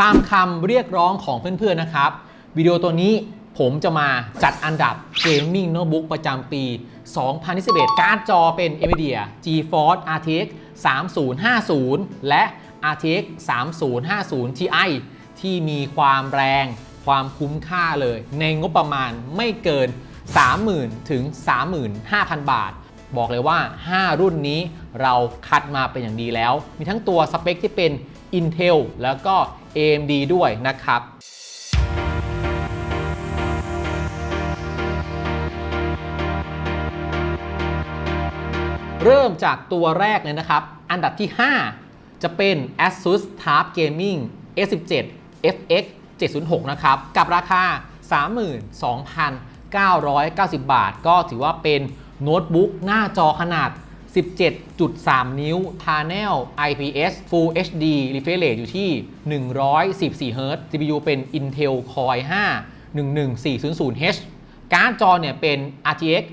ตามคำเรียกร้องของเพื่อนๆนะครับ วิดีโอตัวนี้ผมจะมาจัดอันดับ Gaming Notebook ประจำปี 2021 การ์ดจอเป็น NVIDIA GeForce RTX 3050 และ RTX 3050 Ti ที่มีความแรงความคุ้มค่าเลย ในงบประมาณไม่เกิน 30,000 ถึง 35,000 บาท บอกเลยว่า 5 รุ่นนี้เราคัดมาเป็นอย่างดีแล้ว มีทั้งตัวสเปคที่เป็น Intel แล้วก็ AMD ด้วยนะครับเริ่มจากตัวแรกเลยนะครับ อันดับที่ 5 จะเป็น ASUS TUF Gaming S17 FX 706 นะครับ กับราคา 32,990 บาท ก็ถือว่าเป็นโน้ตบุ๊กหน้าจอขนาด 17.3 นิ้ว Panel IPS Full HD Refresh Rate อยู่ที่ 114 Hz CPU เป็น Intel Core i5 11400H การ์ดจอเนี่ยเป็น RTX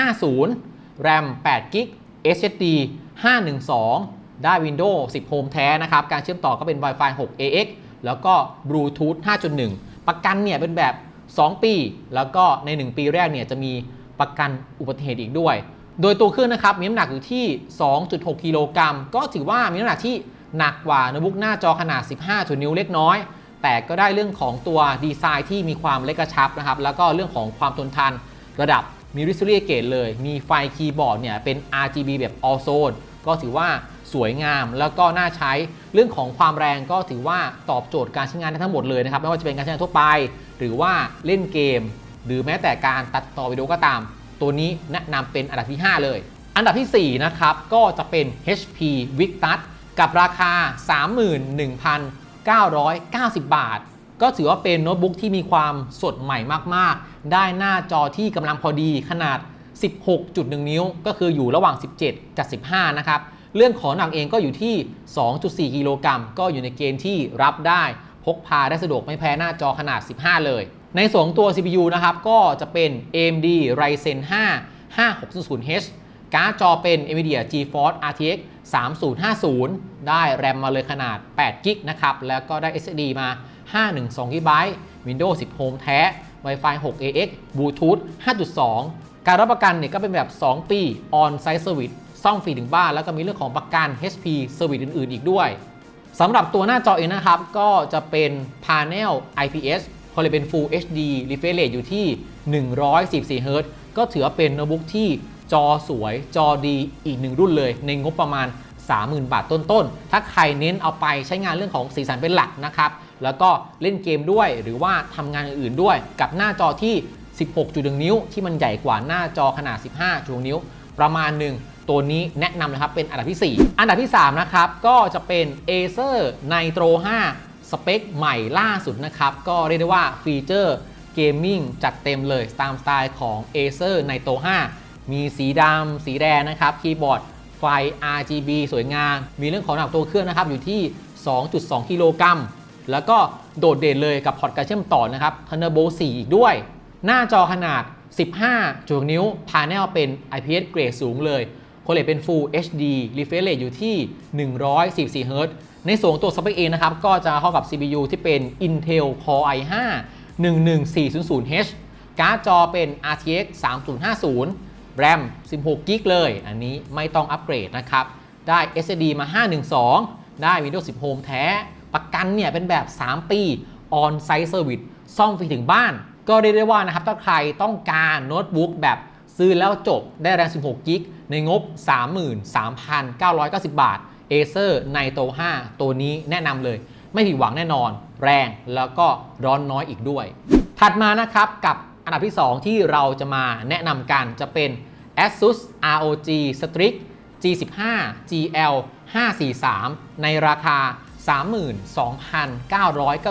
3050 RAM 8 g b SSD 512 ได้ Windows 10 Home แท้นะครับ การเชื่อมต่อก็เป็น Wi-Fi 6 AX แล้วก็ Bluetooth 5.1 ประกันเนี่ยเป็นแบบ 2 ปี แล้วก็ใน 1 ปีแรกเนี่ยจะมีประกันอุบัติเหตุอีกด้วย โดยตัวเครื่องนะครับมีน้ำหนักอยู่ที่ 2.6 กิโลกรัม ก็ถือว่ามีน้ำหนักที่หนักกว่าโน้ตบุ๊กหน้าจอขนาด 15 นิ้วเล็กน้อย แต่ก็ได้เรื่องของตัวดีไซน์ที่มีความเล็กกระชับนะครับ แล้วก็เรื่องของความทนทานระดับมีริส r ีเกตเลย มีไฟคีย์บอร์ดเนี่ยเป็น RGB แบบ All Zone ก็ถือว่าสวยงามแล้วก็น่าใช้ เรื่องของความแรงก็ถือว่าตอบโจทย์การใช้งานได้ทั้งหมดเลยนะครับ ไม่ว่าจะเป็นการใช้งานทั่วไป หรือว่าเล่นเกม หรือแม้แต่การตัดต่อวิดีโอก็ตาม ตัวนี้แนะนำเป็นอันดับที่ 5 เลย อันดับที่ 4 นะครับ ก็จะเป็น HP Victus กับราคา 31,990 บาท ก็ถือว่าเป็นโน้ตบุ๊กที่มีความสดใหม่มากๆ ได้หน้าจอที่กำลังพอดีขนาด 16.1 นิ้ว ก็คืออยู่ระหว่าง 17กับ15 นะครับเรื่องของหนักเองก็อยู่ที่ 2.4 กิโลกรัม ก็อยู่ในเกณฑ์ที่รับได้ พกพาได้สะดวกไม่แพ้หน้าจอขนาด 15 เลย ในส่วนตัว CPU นะครับ ก็จะเป็น AMD Ryzen 5 5600H การ์ดจอเป็น NVIDIA GeForce RTX 3050 ได้แรมมาเลยขนาด8 g b นะครับ แล้วก็ได้ SSD มา 512 GB Windows 10 Home แท้ Wi-Fi 6 AX Bluetooth 5.2 การรับประกันเนี่ยก็เป็นแบบ 2 ปี On-Site Service ซ่อมฟรีถึงบ้าน แล้วก็มีเรื่องของประกัน HP Service อื่น ๆ อีกด้วยสำหรับตัวหน้าจอเองนะครับ ก็จะเป็น Panel IPS เขาเลยเป็น Full HD Refresh Rate อยู่ที่114 Hz ก็ถือว่าเป็นโน้ตบุ๊กที่จอสวยจอดีอีกหนึ่งรุ่นเลย ในงบประมาณ 30,000 บาทต้นๆ ถ้าใครเน้นเอาไปใช้งานเรื่องของสีสันเป็นหลักนะครับ แล้วก็เล่นเกมด้วยหรือว่าทำงานอื่นๆด้วย กับหน้าจอที่ 16.1 นิ้ว ที่มันใหญ่กว่าหน้าจอขนาด 15.1 นิ้ว ประมาณหนึ่งตัวนี้แนะนำนะครับเป็นอันดับที่ 4 อันดับที่ 3 นะครับ ก็จะเป็น Acer Nitro 5 สเปคใหม่ล่าสุดนะครับ ก็เรียกได้ว่าฟีเจอร์เกมมิ่งจัดเต็มเลยตามสไตล์ของ Acer Nitro 5 มีสีดำสีแดงนะครับคีย์บอร์ดไฟ RGB สวยงาม มีเรื่องของหนักตัวเครื่องนะครับ อยู่ที่ 2.2 กิโลกรัม แล้วก็โดดเด่นเลยกับพอร์ตการเชื่อมต่อนะครับ Thunderbolt 4 อีกด้วย หน้าจอขนาด 15จุดนิ้ว พาเนลเป็น IPS เกรดสูงเลย โคเลตเป็น Full HD Refresh Rate อยู่ที่ 144 Hz ในส่วนของตัวสเปคเองนะครับ ก็จะเข้ากับ CPU ที่เป็น Intel Core i5 11400H การ์ดจอเป็น RTX 3050 RAM 16 g b เลย อันนี้ไม่ต้องอัปเกรดนะครับ ได้ SSD มา 512 ได้ Windows 10 Home แท้ ประกันเนี่ยเป็นแบบ 3 ปี On Site Service ซ่อมฟรีถึงบ้าน ก็เรียกได้ว่านะครับ ถ้าใครต้องการโน้ตบุ๊กแบบซื้อแล้วจบได้แรง 16 g b ในงบ 33,990 บาท Acer Nitro 5ตัวนี้แนะนำเลย ไม่ผิดหวังแน่นอน แรงแล้วก็ร้อนน้อยอีกด้วย ถัดมานะครับกับอันดับที่ 2 ที่เราจะมาแนะนำกันจะเป็น ASUS ROG Strix G15 GL 543 ในราคา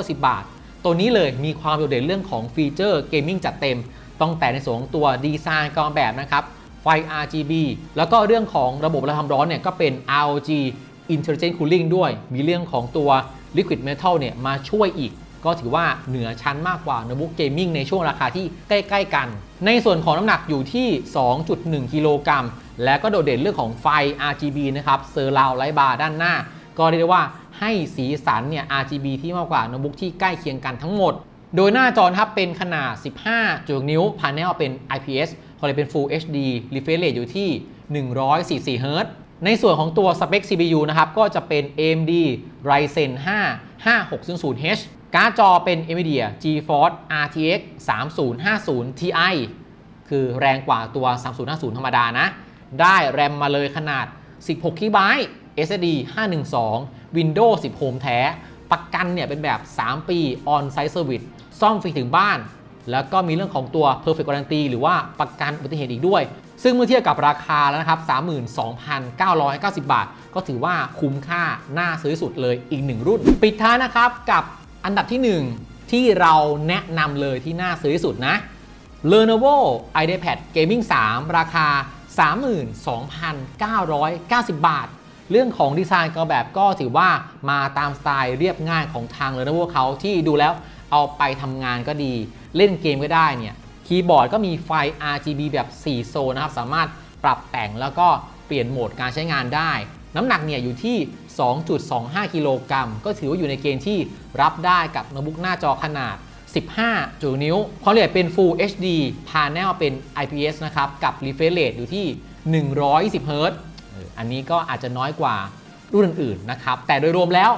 32,990 บาท ตัวนี้เลยมีความโดดเด่นเรื่องของฟีเจอร์เกมมิ่งจัดเต็มตั้งแต่ในส่วนของตัวดีไซน์กรองแบบนะครับ ไฟ RGB แล้วก็เรื่องของระบบระทำร้อนเนี่ยก็เป็น ROG Intelligent Cooling ด้วย มีเรื่องของตัว Liquid Metal เนี่ยมาช่วยอีก ก็ถือว่าเหนือชั้นมากกว่าโน้ตบุ๊กเกมมิ่งในช่วงราคาที่ใกล้ๆกัน ในส่วนของน้ำหนักอยู่ที่ 2.1 กิโลกรัม และก็โดดเด่นเรื่องของไฟ RGB นะครับเซอร์ราวไลบาร์ด้านหน้า ก็เรียกได้ว่าให้สีสันเนี่ย RGB ที่มากกว่าโน้ตบุ๊กที่ใกล้เคียงกันทั้งหมด โดยหน้าจอครับเป็นขนาด 15จุดนิ้วพาเนลเป็น IPS พอเลยเป็น Full HD refresh rate อยู่ที่ 144 Hz ในส่วนของตัวสเปค CPU นะครับ ก็จะเป็น AMD Ryzen 5 5600H การ์ดจอเป็น NVIDIA GeForce RTX 3050 Ti คือแรงกว่าตัว 3050 ธรรมดานะ ได้แรมมาเลยขนาด 16 GB SSD 512 Windows 10 Home แท้ ประกันเนี่ยเป็นแบบ 3 ปี On-Site Service ซ่อมฟรีถึงบ้าน แล้วก็มีเรื่องของตัว Perfect Guarantee หรือว่าประกันอุบัติเหตุอีกด้วย ซึ่งเมื่อเทียบกับราคาแล้วนะครับ 32,990 บาท ก็ถือว่าคุ้มค่าน่าซื้อสุดเลยอีกหนึ่งรุ่น ปิดท้ายนะครับกับอันดับที่ 1 ที่เราแนะนำเลยที่น่าซื้อสุดนะ Lenovo IdeaPad Gaming 3 ราคา 32,990 บาท เรื่องของดีไซน์ก็แบบก็ถือว่ามาตามสไตล์เรียบง่ายของทาง Lenovo เขาที่ดูแล้วเอาไปทำงานก็ดี เล่นเกมก็ได้เนี่ย คีย์บอร์ดก็มีไฟ RGB แบบ 4 โซนนะครับ สามารถปรับแต่งแล้วก็เปลี่ยนโหมดการใช้งานได้ น้ำหนักเนี่ยอยู่ที่ 2.25 กิโลกรัม ก็ถือว่าอยู่ในเกณฑ์ที่รับได้กับโน้ตบุ๊กหน้าจอขนาด 15จุดนิ้ว ความละเอียดเป็น Full HD Panel เป็น IPS นะครับ กับ refresh rate อยู่ที่ 120 Hz อันนี้ก็อาจจะน้อยกว่ารุ่นอื่นๆนะครับ แต่โดยรวมแล้ว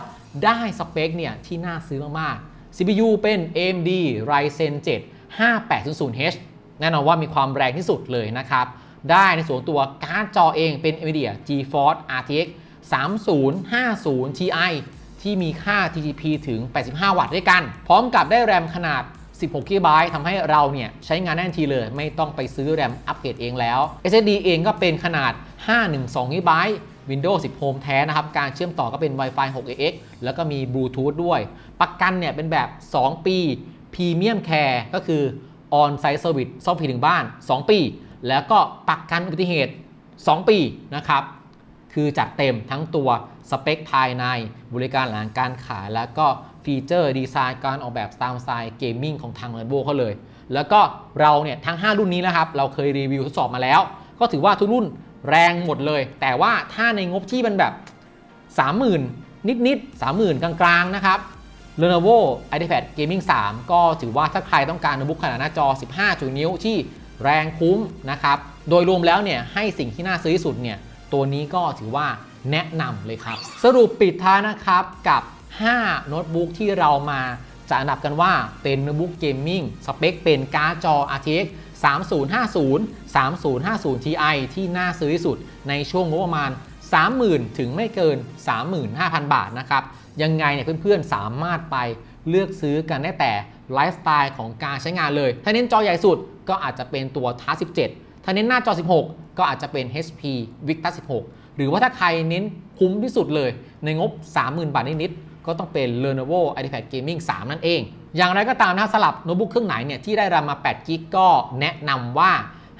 ได้สเปคเนี่ยที่น่าซื้อมากๆ CPU เป็น AMD Ryzen 7 5800H แน่นอนว่ามีความแรงที่สุดเลยนะครับ ได้ในส่วนตัวการ์ดจอเองเป็น NVIDIA GeForce RTX 3050 Ti ที่มีค่า TDP ถึง 85 วัตต์ด้วยกัน พร้อมกับได้แรมขนาด 16 GB ทำให้เราเนี่ยใช้งานได้ทันทีเลย ไม่ต้องไปซื้อแรมอัปเกรดเองแล้ว SSD เองก็เป็นขนาด 512 GB Windows 10 Home แท้นะครับ การเชื่อมต่อก็เป็น Wi-Fi 6AX แล้วก็มี Bluetooth ด้วย ประกันเนี่ยเป็นแบบ 2 ปี Premium Care ก็คือ On-Site Service ซ่อมฟรีถึงบ้าน 2 ปี แล้วก็ประกันอุบัติเหตุ 2 ปีนะครับ คือจัดเต็มทั้งตัวสเปคภายในบริการหลังการขาย แล้วก็ฟีเจอร์ดีไซน์การออกแบบตามสไตล์เกมมิ่งของทาง Lenovo เขาเลย แล้วก็เราเนี่ยทั้ง 5 รุ่นนี้นะครับ เราเคยรีวิวทดสอบมาแล้ว ก็ถือว่าทุกรุ่นแรงหมดเลย แต่ว่าถ้าในงบที่มันแบบ 30,000 นิดๆ30,000 กลางๆนะครับ Lenovo IdeaPad Gaming 3 ก็ถือว่าถ้าใครต้องการโน้ตบุ๊กขนาดหน้าจอ 15จุดนิ้วที่แรงคุ้มนะครับ โดยรวมแล้วเนี่ยให้สิ่งที่น่าซื้อที่สุดเนี่ยตัวนี้ก็ถือว่าแนะนำเลยครับ สรุปปิดท้ายนะครับกับ 5 โน้ตบุ๊กที่เรามาจะอันดับกันว่าเป็นโน้ตบุ๊กเกมมิ่งสเปคเป็นการ์ดจอ RTX 3050 3050 Ti ที่น่าซื้อที่สุดในช่วงงบประมาณ 30,000 ถึงไม่เกิน 35,000 บาทนะครับ ยังไงเนี่ยเพื่อนๆ สามารถไปเลือกซื้อกันได้แต่ไลฟ์สไตล์ของการใช้งานเลย ถ้าเน้นจอใหญ่สุดก็อาจจะเป็นตัว t a 17 ถ้าเน้นหน้าจอ 16 ก็อาจจะเป็น HP Victus 16 หรือว่าถ้าใครเน้นคุ้มที่สุดเลย ในงบ 30,000 บาทนิดๆ ก็ต้องเป็น Lenovo IdeaPad Gaming 3 นั่นเอง อย่างไรก็ตามนะสลับโน้ตบุ๊กเครื่องไหนเนี่ยที่ได้รามา8กิกก็แนะนำว่า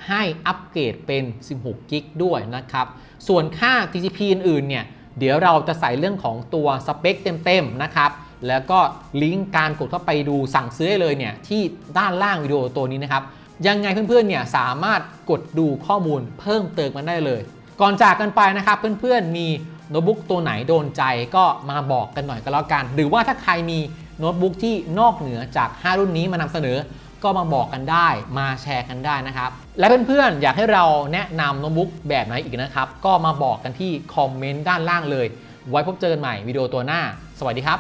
ให้อัปเกรดเป็น 16 กิกด้วยนะครับ ส่วนค่า TCP อื่นๆ เนี่ย เดี๋ยวเราจะใส่เรื่องของตัวสเปคเต็มๆ นะครับ แล้วก็ลิงก์การกดเข้าไปดูสั่งซื้อได้เลยเนี่ย ที่ด้านล่างวิดีโอตัวนี้นะครับ ยังไงเพื่อนๆ เนี่ยสามารถกดดูข้อมูลเพิ่มเติมมันได้เลย ก่อนจากกันไปนะครับเพื่อนๆ มีโน้ตบุ๊กตัวไหนโดนใจก็มาบอกกันหน่อยก็แล้วกัน หรือว่าถ้าใครมีโน้ตบุ๊กที่นอกเหนือจาก 5 รุ่นนี้มานำเสนอ ก็มาบอกกันได้ มาแชร์กันได้นะครับ และเพื่อนๆ อยากให้เราแนะนำโน้ตบุ๊กแบบไหนอีกนะครับ ก็มาบอกกันที่คอมเมนต์ด้านล่างเลย ไว้พบเจอกันใหม่วิดีโอตัวหน้า สวัสดีครับ